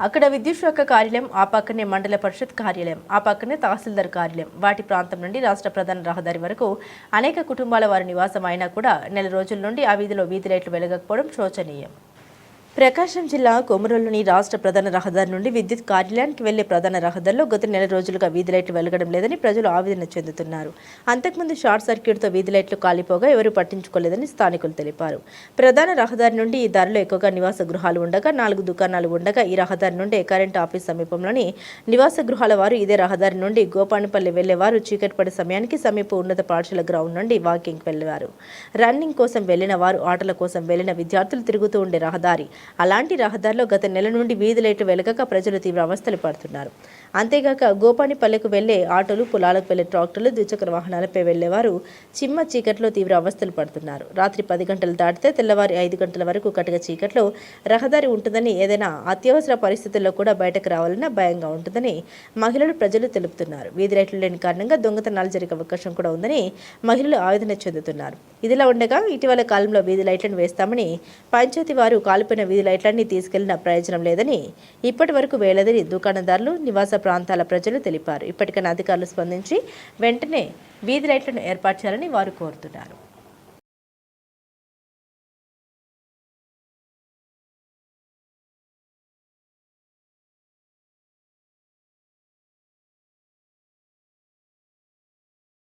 అక్కడ విద్యుత్ శాఖ కార్యాలయం ఆ పక్కనే మండల పరిషత్ కార్యాలయం ఆ పక్కనే తహసీల్దార్ కార్యాలయం. వాటి ప్రాంతం నుండి రాష్ట్ర ప్రధాన రహదారి వరకు అనేక కుటుంబాల వారి నివాసం అయినా కూడా నెల రోజుల నుండి ఆ వీధిలో వీధి లైట్లు వెలగకపోవడం శోచనీయం. ప్రకాశం జిల్లా కొమరోలుని రాష్ట్ర ప్రధాన రహదారి నుండి విద్యుత్ కార్యాలయానికి వెళ్ళే ప్రధాన రహదారిలో గత నెల రోజులుగా వీధి లైట్లు వెలగడం లేదని ప్రజలు ఆవేదన చెందుతున్నారు. అంతకుముందు షార్ట్ సర్క్యూట్తో వీధి లైట్లు కాలిపోగా ఎవరూ పట్టించుకోలేదని స్థానికులు తెలిపారు. ప్రధాన రహదారి నుండి ఈ దారిలో ఎక్కువగా నివాస గృహాలు ఉండగా నాలుగు దుకాణాలు ఉండగా ఈ రహదారి నుండి కరెంట్ ఆఫీస్ సమీపంలోని నివాస గృహాల వారు ఇదే రహదారి నుండి గోపానిపల్లి వెళ్ళేవారు. చీకటి పడే సమయానికి సమీప ఉన్నత పాఠశాల గ్రౌండ్ నుండి వాకింగ్ వెళ్ళేవారు. రన్నింగ్ కోసం వెళ్ళిన వారు ఆటల కోసం వెళ్ళిన విద్యార్థులు తిరుగుతూ ఉండే రహదారి అలాంటి రహదారిలో గత నెల నుండి వీధి లైట్లు వెలగక ప్రజలు తీవ్ర అవస్థలు పడుతున్నారు. అంతేగాక గోపానిపల్లెకు వెళ్ళే ఆటోలు పొలాలకు వెళ్ళే ట్రాక్టర్లు ద్విచక్ర వాహనాలపై వెళ్ళేవారు చిమ్మ చీకట్లో తీవ్ర అవస్థలు పడుతున్నారు. రాత్రి పది గంటలు దాటితే తెల్లవారి ఐదు గంటల వరకు కటక చీకట్లో రహదారి ఉంటుందని ఏదైనా అత్యవసర పరిస్థితుల్లో కూడా బయటకు రావాలన్నా భయంగా ఉంటుందని మహిళలు ప్రజలు తెలుపుతున్నారు. వీధి లైట్లు లేని కారణంగా దొంగతనాలు జరిగే అవకాశం కూడా ఉందని మహిళలు ఆవేదన చెందుతున్నారు. ఇదిలా ఉండగా ఇటీవల కాలంలో వీధి లైట్లను వేస్తామని పంచాయతీ వారు కాలిపోయిన వీధి లైట్లన్నీ తీసుకెళ్ళిన ప్రయోజనం లేదని ఇప్పటి వరకు వేలదని దుకాణదారులు నివాస ప్రాంతాల ప్రజలు తెలిపారు. ఇప్పటికైనా అధికారులు స్పందించి వెంటనే వీధి లైట్లను ఏర్పాటు చేయాలని వారు కోరుతున్నారు.